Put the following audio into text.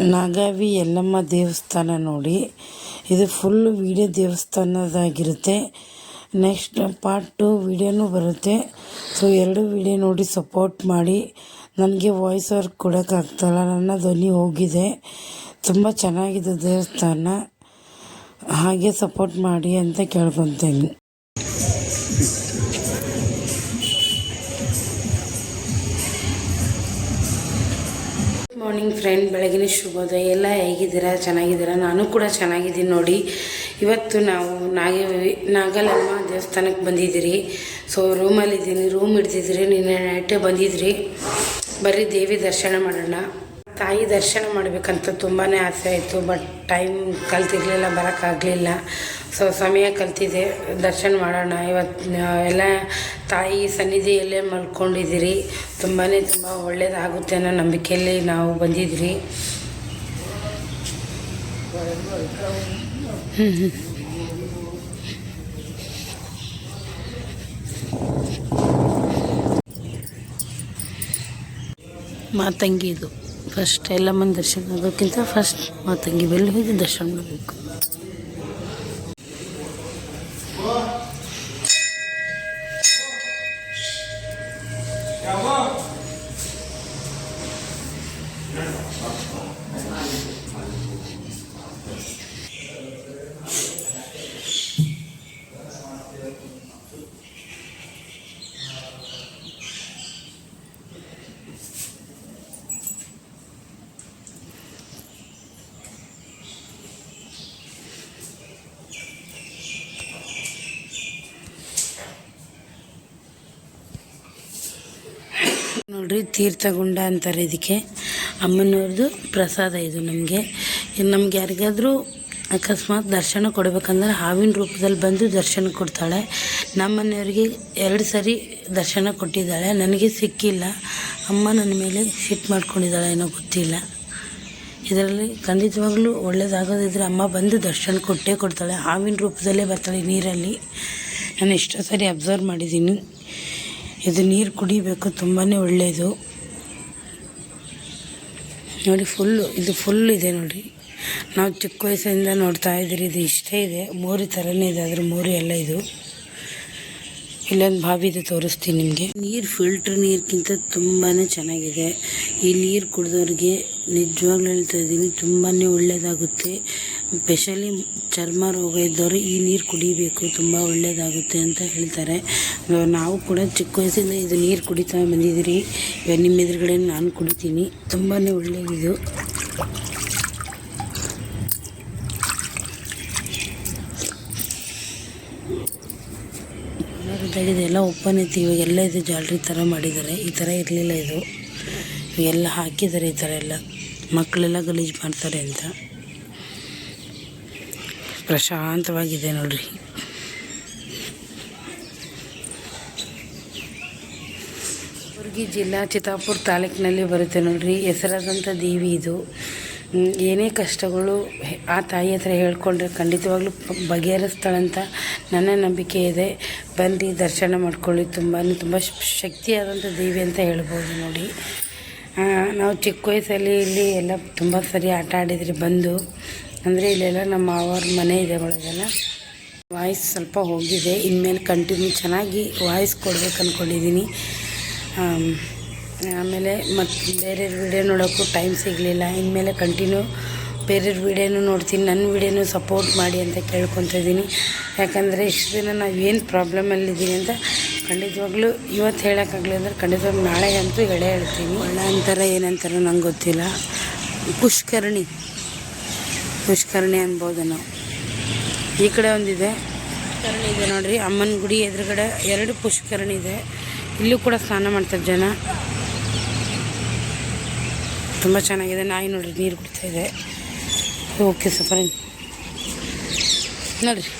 ನಾಗಾವಿ ಯಲ್ಲಮ್ಮ ದೇವಸ್ಥಾನ ನೋಡಿ. ಇದು ಫುಲ್ ವೀಡಿಯೋ ದೇವಸ್ಥಾನದಾಗಿರುತ್ತೆ. ನೆಕ್ಸ್ಟ್ ಪಾರ್ಟ್ ಟು ವೀಡಿಯೋನೂ ಬರುತ್ತೆ. ಸೊ ಎರಡು ವೀಡಿಯೋ ನೋಡಿ ಸಪೋರ್ಟ್ ಮಾಡಿ. ನನಗೆ ವಾಯ್ಸ್ ಅವ್ರಿಗೆ ಕೊಡೋಕ್ಕಾಗ್ತಾಯಿಲ್ಲ ನನ್ನ ಧ್ವನಿ ಹೋಗಿದೆ. ತುಂಬ ಚೆನ್ನಾಗಿದೆ ದೇವಸ್ಥಾನ. ಹಾಗೆ ಸಪೋರ್ಟ್ ಮಾಡಿ ಅಂತ ಕೇಳ್ಕೊತೀನಿ. ಮಾರ್ನಿಂಗ್ ಫ್ರೆಂಡ್ ಬೆಳಗಿನ ಶುಭೋದಯ. ಎಲ್ಲ ಹೇಗಿದ್ದೀರಾ? ಚೆನ್ನಾಗಿದ್ದೀರಾ? ನಾನು ಕೂಡ ಚೆನ್ನಾಗಿದ್ದೀನಿ ನೋಡಿ. ಇವತ್ತು ನಾವು ನಾಗ ನಾಗಲಮ್ಮ ದೇವಸ್ಥಾನಕ್ಕೆ ಬಂದಿದ್ದೀರಿ. ಸೊ ರೂಮಲ್ಲಿದ್ದೀನಿ ರೂಮ್ ಹಿಡ್ದಿದ್ರಿ ನಿನ್ನೆ ನೈಟೇ ಬಂದಿದ್ರಿ. ಬರೀ ದೇವಿ ದರ್ಶನ ಮಾಡೋಣ. ತಾಯಿ ದರ್ಶನ ಮಾಡಬೇಕಂತ ತುಂಬಾ ಆಸೆ ಆಯಿತು ಬಟ್ ಟೈಮ್ ಕಲ್ತಿರ್ಲಿಲ್ಲ, ಬರೋಕ್ಕಾಗಲಿಲ್ಲ. ಸೊ ಸಮಯ ಕಲ್ತಿದೆ, ದರ್ಶನ ಮಾಡೋಣ. ಇವತ್ತು ಎಲ್ಲ ತಾಯಿ ಸನ್ನಿಧಿಯಲ್ಲೇ ಮಲ್ಕೊಂಡಿದ್ದೀರಿ. ತುಂಬಾ ತುಂಬ ಒಳ್ಳೆಯದಾಗುತ್ತೆ ಅನ್ನೋ ನಂಬಿಕೆಯಲ್ಲಿ ನಾವು ಬಂದಿದ್ರಿ ಹ್ಞೂ ಎಲ್ಲ ಫಸ್ಟ್ ಎಲ್ಲಮ್ಮನ ದರ್ಶನ ಆಗೋಕ್ಕಿಂತ ಫಸ್ಟ್ ಮಾತಂಗಿ ಬೆಲ್ಲಿ ಹೋಗಿ ದರ್ಶನ ಮಾಡಬೇಕು. ನೋಡ್ರಿ, ತೀರ್ಥಗುಂಡ ಅಂತಾರೆ ಇದಕ್ಕೆ. ಅಮ್ಮನವ್ರದ್ದು ಪ್ರಸಾದ ಇದು ನಮಗೆ. ನಮ್ಗೆ ಯಾರಿಗಾದರೂ ಅಕಸ್ಮಾತ್ ದರ್ಶನ ಕೊಡ್ಬೇಕಂದ್ರೆ ಹಾವಿನ ರೂಪದಲ್ಲಿ ಬಂದು ದರ್ಶನ ಕೊಡ್ತಾಳೆ. ನಮ್ಮ ಮನೆಯವ್ರಿಗೆ ಎರಡು ಸರಿ ದರ್ಶನ ಕೊಟ್ಟಿದ್ದಾಳೆ. ನನಗೆ ಸಿಕ್ಕಿಲ್ಲ. ಅಮ್ಮ ನನ್ನ ಮೇಲೆ ಶಿಫ್ಟ್ ಮಾಡ್ಕೊಂಡಿದ್ದಾಳೆ ಏನೋ ಗೊತ್ತಿಲ್ಲ. ಇದರಲ್ಲಿ ಖಂಡಿತವಾಗ್ಲೂ ಒಳ್ಳೇದಾಗೋದಿದ್ರೆ ಅಮ್ಮ ಬಂದು ದರ್ಶನ ಕೊಟ್ಟೇ ಕೊಡ್ತಾಳೆ. ಹಾವಿನ ರೂಪದಲ್ಲೇ ಬರ್ತಾಳೆ ನೀರಲ್ಲಿ. ನಾನು ಎಷ್ಟೋ ಸರಿ ಅಬ್ಸರ್ವ್ ಮಾಡಿದ್ದೀನಿ. ಇದು ನೀರು ಕುಡಿಬೇಕು ತುಂಬಾ ಒಳ್ಳೆಯದು ನೋಡಿ ಫುಲ್ಲು ಇದು ಫುಲ್ ಇದೆ ನೋಡಿ. ನಾವು ಚಿಕ್ಕ ವಯಸ್ಸಿಂದ ನೋಡ್ತಾ ಇದ್ದೀರಿ, ಇದು ಇಷ್ಟೇ ಇದೆ. ಮೋರಿ ಥರನೇ ಇದೆ, ಆದರೆ ಮೋರಿ ಎಲ್ಲ ಇದು. ಇಲ್ಲೊಂದು ಬಾವಿ ಇದು, ತೋರಿಸ್ತೀನಿ ನಿಮಗೆ. ನೀರು ಫಿಲ್ಟ್ರ್ ನೀರಿಗಿಂತ ತುಂಬಾ ಚೆನ್ನಾಗಿದೆ. ಈ ನೀರು ಕುಡಿದವ್ರಿಗೆ ನಿಜವಾಗ್ಲೂ ಹೇಳ್ತಾ ಇದ್ದೀನಿ ತುಂಬಾ ಒಳ್ಳೆಯದಾಗುತ್ತೆ ಸ್ಪೆಷಲಿ ಚರ್ಮ ರೋಗ ಇದ್ದವರು ಈ ನೀರು ಕುಡಿಬೇಕು, ತುಂಬ ಒಳ್ಳೆಯದಾಗುತ್ತೆ ಅಂತ ಹೇಳ್ತಾರೆ. ನಾವು ಕೂಡ ಚಿಕ್ಕ ವಯಸ್ಸಿಂದ ಇದು ನೀರು ಕುಡಿತಾ ಬಂದಿದ್ದೀರಿ. ಇವಾಗ ನಿಮ್ಮ ಎದುರುಗಡೆ ನಾನು ಕುಡಿತೀನಿ. ತುಂಬಾ ಒಳ್ಳೆಯದಿದು ಇದೆಲ್ಲ ಎಲ್ಲ ಓಪನ್ ಐತಿ. ಇವಾಗೆಲ್ಲ ಇದು ಜಾಲ್ರಿ ಥರ ಮಾಡಿದ್ದಾರೆ. ಈ ಥರ ಇರಲಿಲ್ಲ ಇದು. ಇವೆಲ್ಲ ಹಾಕಿದ್ದಾರೆ ಈ ಥರ ಎಲ್ಲ. ಮಕ್ಕಳೆಲ್ಲ ಗಲೀಜು ಮಾಡ್ತಾರೆ ಅಂತ. ಪ್ರಶಾಂತವಾಗಿದೆ ನೋಡ್ರಿ. ಕಲಬುರಗಿ ಜಿಲ್ಲಾ ಚಿತ್ತಾಪುರ ತಾಲೂಕಿನಲ್ಲಿ ಬರುತ್ತೆ ನೋಡ್ರಿ. ಹೆಸರಾದಂಥ ದೇವಿ ಇದು. ಏನೇ ಕಷ್ಟಗಳು ಆ ತಾಯಿ ಹತ್ರ ಹೇಳ್ಕೊಂಡ್ರೆ ಖಂಡಿತವಾಗ್ಲೂ ಬಗೆಹರಿಸ್ತಾಳಂತ ನನ್ನ ನಂಬಿಕೆ ಇದೆ. ಬಂದು ದರ್ಶನ ಮಾಡ್ಕೊಳ್ಳಿ. ತುಂಬಾ ತುಂಬ ಶಕ್ತಿಯಾದಂಥ ದೇವಿ ಅಂತ ಹೇಳ್ಬೋದು ನೋಡಿ. ನಾವು ಚಿಕ್ಕ ವಯಸ್ಸಲ್ಲಿ ಇಲ್ಲಿ ಎಲ್ಲ ತುಂಬ ಸರಿ ಆಟ ಆಡಿದ್ರಿ, ಬಂದು. ಅಂದರೆ ಇಲ್ಲೆಲ್ಲ ನಮ್ಮ ಅವ್ರ ಮನೆ ಇದೆ ಒಳಗೆಲ್ಲ. ವಾಯ್ಸ್ ಸ್ವಲ್ಪ ಹೋಗಿದೆ ಇನ್ಮೇಲೆ ಕಂಟಿನ್ಯೂ ಚೆನ್ನಾಗಿ ವಾಯ್ಸ್ ಕೊಡ್ಬೇಕು ಅಂದ್ಕೊಂಡಿದ್ದೀನಿ ಆಮ್, ಆಮೇಲೆ ಮತ್ತು ಬೇರೆ ವಿಡಿಯೋ ನೋಡೋಕ್ಕೂ ಟೈಮ್ ಸಿಗಲಿಲ್ಲ. ಇನ್ಮೇಲೆ ಕಂಟಿನ್ಯೂ ಬೇರೆ ವಿಡಿಯೋನು ನೋಡ್ತೀನಿ ನನ್ನ ವಿಡಿಯೋನು ಸಪೋರ್ಟ್ ಮಾಡಿ ಅಂತ ಕೇಳ್ಕೊತಿದ್ದೀನಿ ಯಾಕಂದರೆ ಇಷ್ಟು ದಿನ ನಾವು ಏನು ಪ್ರಾಬ್ಲಮಲ್ಲಿದ್ದೀನಿ ಅಂತ ಖಂಡಿತವಾಗ್ಲೂ ಇವತ್ತು ಹೇಳೋಕ್ಕಾಗಲಿ ಅಂದರೆ ಖಂಡಿತವಾಗ್ಲೂ ನಾಳೆ ಅಂತೂ ಹೇಳೇ ಹೇಳ್ತೀನಿ ಒಳ್ಳೆ ಅಂತಾರ ಏನಂತಾರೋ ನಂಗೆ ಗೊತ್ತಿಲ್ಲ. ಪುಷ್ಕರಣಿ. ಪುಷ್ಕರಣಿ ಅನ್ಬೋದು ನಾವು. ಈ ಕಡೆ ಒಂದಿದೆ. ಪುಷ್ಕರಣಿ ಇದೆ ನೋಡ್ರಿ. ಅಮ್ಮನ ಗುಡಿ ಎದುರುಗಡೆ ಎರಡು ಪುಷ್ಕರಣಿ ಇದೆ. ಇಲ್ಲೂ ಕೂಡ ಸ್ನಾನ ಮಾಡ್ತಾರೆ ಜನ. ತುಂಬ ಚೆನ್ನಾಗಿದೆ. ನಾಯಿ ನೋಡ್ರಿ, ನೀರು ಕುಡ್ತಾ ಇದೆ. ಓಕೆ ಸಫರ್ ನೋಡ್ರಿ.